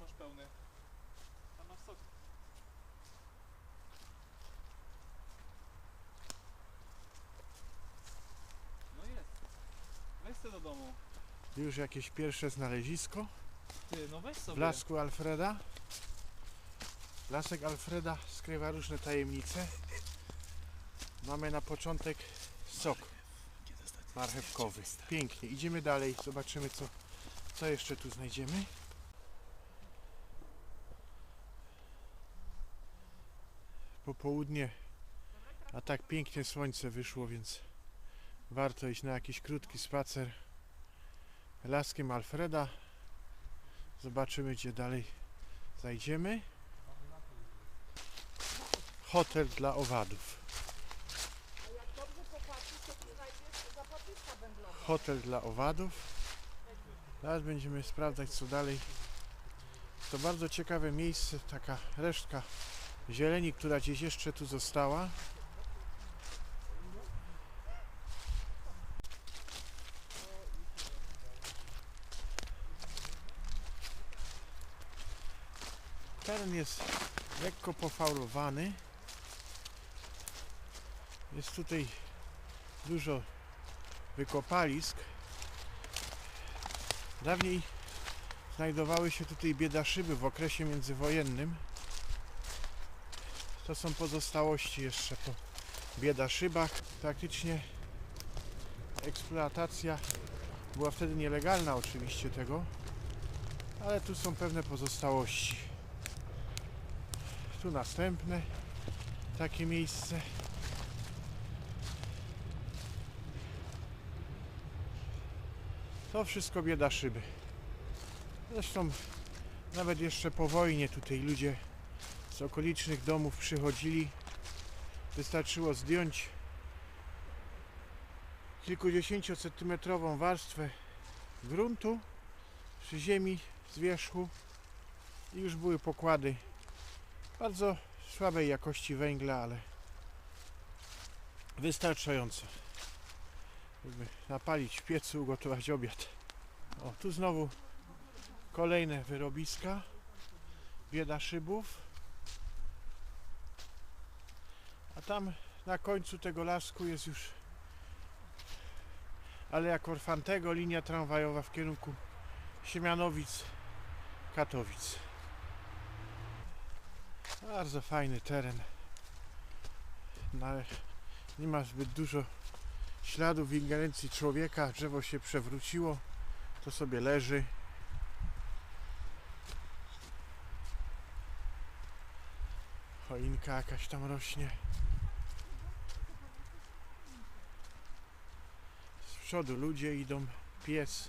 masz pełny. Tam masz sok. No jest. Weź sobie do domu. Już jakieś pierwsze znalezisko Ty, no weź w sobie. lasku Alfreda. Lasek Alfreda skrywa różne tajemnice. Mamy na początek sok marchewkowy. Pięknie. Idziemy dalej, zobaczymy co, co jeszcze tu znajdziemy. Popołudnie, a tak pięknie słońce wyszło, więc warto iść na jakiś krótki spacer laskiem Alfreda. Zobaczymy, gdzie dalej zajdziemy. Hotel dla owadów. Hotel dla owadów. Teraz będziemy sprawdzać, co dalej. To bardzo ciekawe miejsce, taka resztka zieleni, która gdzieś jeszcze tu została. Teren jest lekko pofaulowany. Jest tutaj dużo wykopalisk. Dawniej znajdowały się tutaj biedaszyby w okresie międzywojennym. To są pozostałości jeszcze po biedaszybach. Praktycznie eksploatacja była wtedy nielegalna oczywiście tego, ale tu są pewne pozostałości. Tu następne takie miejsce. To wszystko bieda szyby. Zresztą nawet jeszcze po wojnie tutaj ludzie z okolicznych domów przychodzili. Wystarczyło zdjąć kilkudziesięciocentymetrową warstwę gruntu przy ziemi z wierzchu i już były pokłady bardzo słabej jakości węgla, ale wystarczająco, żeby napalić w piecu, ugotować obiad. O, tu znowu kolejne wyrobiska, bieda szybów. A tam na końcu tego lasku jest już Aleja Korfantego, linia tramwajowa w kierunku Siemianowic, Katowic. Bardzo fajny teren. No, nie ma zbyt dużo śladów ingerencji człowieka. Drzewo się przewróciło. To sobie leży. Choinka jakaś tam rośnie. Przodu ludzie idą. Pies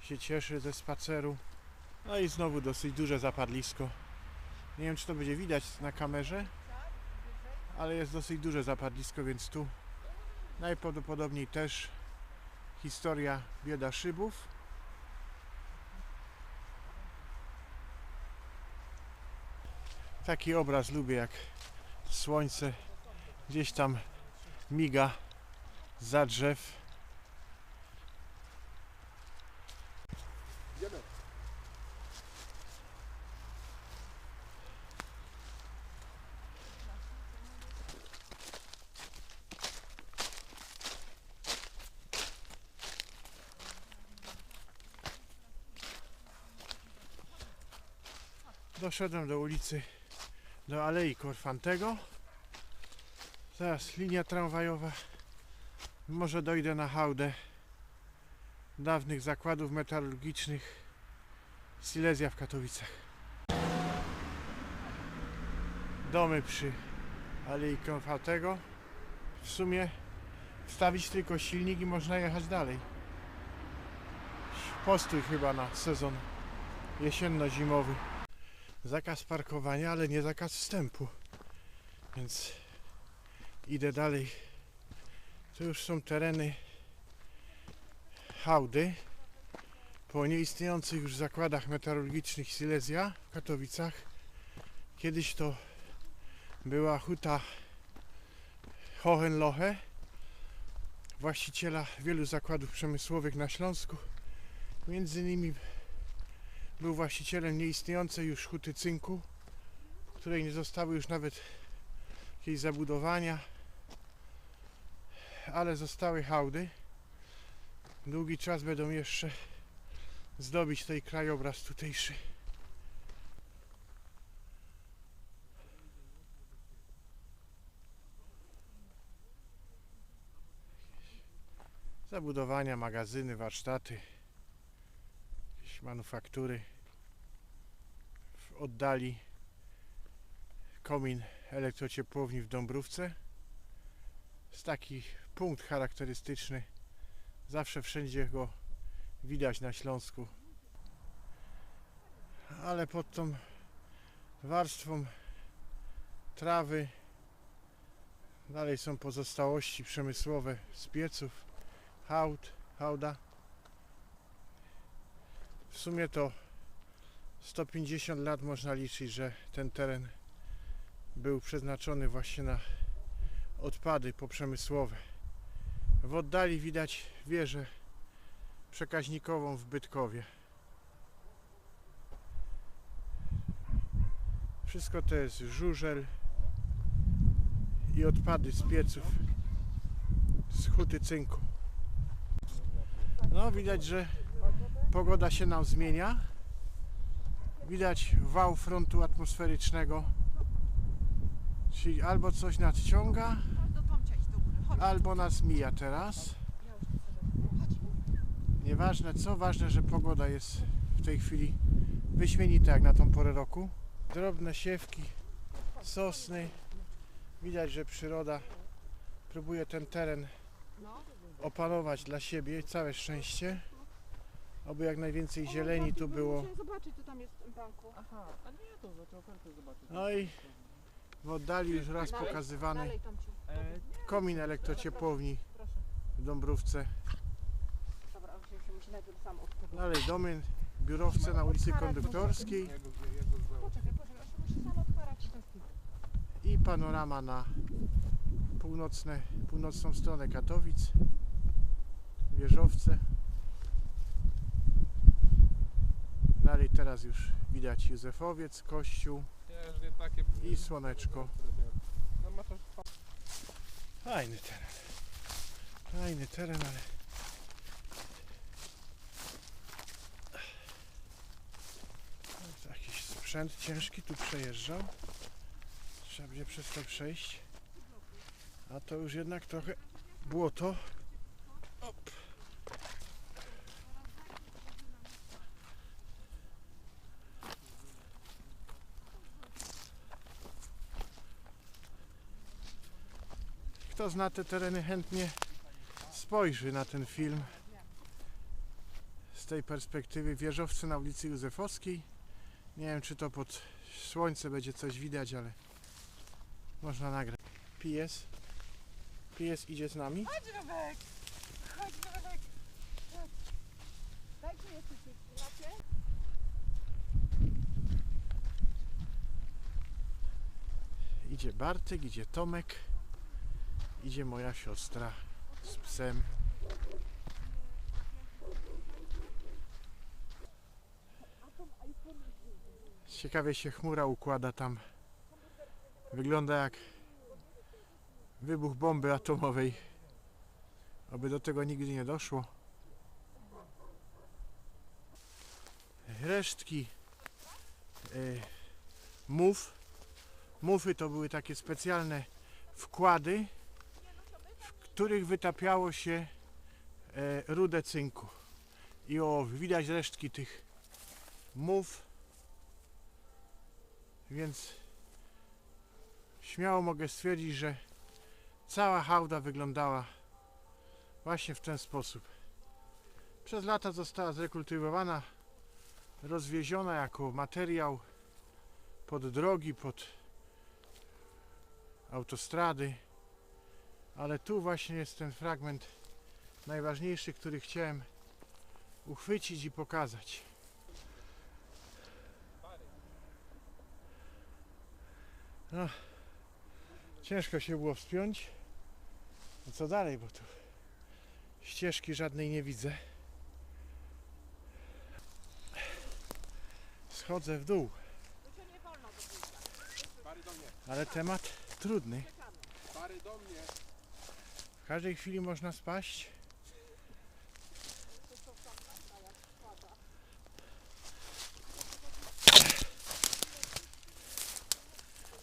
się cieszy ze spaceru. No i znowu dosyć duże zapadlisko. Nie wiem, czy to będzie widać na kamerze, ale jest dosyć duże zapadlisko, więc tu najprawdopodobniej też historia bieda szybów. Taki obraz lubię, jak słońce gdzieś tam miga za drzew. Doszedłem do ulicy, do Alei Korfantego. Zaraz linia tramwajowa. Może dojdę na hałdę dawnych zakładów metalurgicznych Silesia w Katowicach. Domy przy Alei Korfantego. W sumie wstawić tylko silnik i można jechać dalej. Postój chyba na sezon jesienno-zimowy zakaz parkowania, ale nie zakaz wstępu. Więc idę dalej. Tu już są tereny hałdy po nieistniejących już zakładach metalurgicznych Silesia w Katowicach. Kiedyś to była huta Hohenlohe, właściciela wielu zakładów przemysłowych na Śląsku. Między innymi był właścicielem nieistniejącej już huty cynku, w której nie zostały już nawet jakieś zabudowania, ale zostały hałdy. Długi czas będą jeszcze zdobić tej krajobraz tutejszy. Zabudowania, magazyny, warsztaty, manufaktury. W oddali komin elektrociepłowni w Dąbrówce. Jest taki punkt charakterystyczny. Zawsze wszędzie go widać na Śląsku. Ale pod tą warstwą trawy dalej są pozostałości przemysłowe z pieców, hałd, hałda. W sumie to 150 lat można liczyć, że ten teren był przeznaczony właśnie na odpady poprzemysłowe. W oddali widać wieżę przekaźnikową w Bytkowie. Wszystko to jest żużel i odpady z pieców z huty cynku. No widać, że pogoda się nam zmienia. Widać wał frontu atmosferycznego. Czyli albo coś nadciąga, albo nas mija teraz. Nieważne co, ważne, że pogoda jest w tej chwili wyśmienita jak na tą porę roku. Drobne siewki, sosny. Widać, że przyroda próbuje ten teren No. opanować dla siebie. Całe szczęście. Oby jak najwięcej zieleni tu było. Musiałem zobaczyć, co tam jest w banku. Aha, a nie, to zaczął ofertę zobaczyć. No i w oddali już raz Dalej, pokazywany Dalej, Tomciu. E, nie, komin elektrociepłowni Proszę. w Dąbrówce. Dobra, on się, musi najpierw sam odkupić. Dalej domy, biurowce na ulicy Konduktorskiej Poczekaj, poczekaj, on się musi sam otwarać. i panorama na północne, północną stronę Katowic, wieżowce. Dalej teraz już widać Józefowiec, kościół i słoneczko. Fajny teren. Fajny teren, ale... Jakiś sprzęt ciężki tu przejeżdżał. Trzeba będzie przez to przejść. A to już jednak trochę błoto. Kto zna te tereny, chętnie spojrzy na ten film z tej perspektywy wieżowcy na ulicy Józefowskiej. Nie wiem, czy to pod słońce będzie coś widać, ale można nagrać. Pies. Pies idzie z nami. Chodź, Robek! Chodź, Robek! Chodź. Daj macie? Idzie Bartek, idzie Tomek. Idzie moja siostra z psem. Ciekawie się chmura układa tam. Wygląda jak wybuch bomby atomowej. Oby do tego nigdy nie doszło. Resztki y, mów. Mufy to były takie specjalne wkłady, których wytapiało się e, rudę cynku. I o, widać resztki tych mów, więc śmiało mogę stwierdzić, że cała hałda wyglądała właśnie w ten sposób. Przez lata została zrekultywowana, rozwieziona jako materiał pod drogi, pod autostrady, ale tu właśnie jest ten fragment najważniejszy, który chciałem uchwycić i pokazać. No, ciężko się było wspiąć. No co dalej, bo tu ścieżki żadnej nie widzę. schodzę w dół, ale temat trudny. Pary do mnie. W każdej chwili można spaść.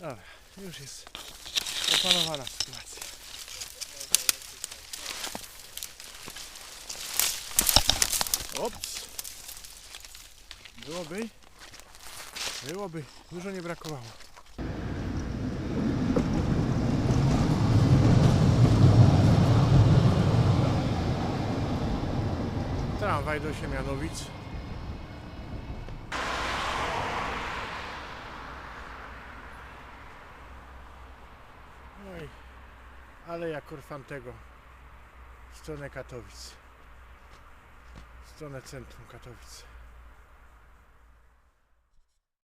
Dobra, już jest opanowana sytuacja. Ops! Byłoby, byłoby, dużo nie brakowało. Tramwaj do Siemianowic. No i Aleja Korfantego w stronę Katowic. W stronę centrum Katowic.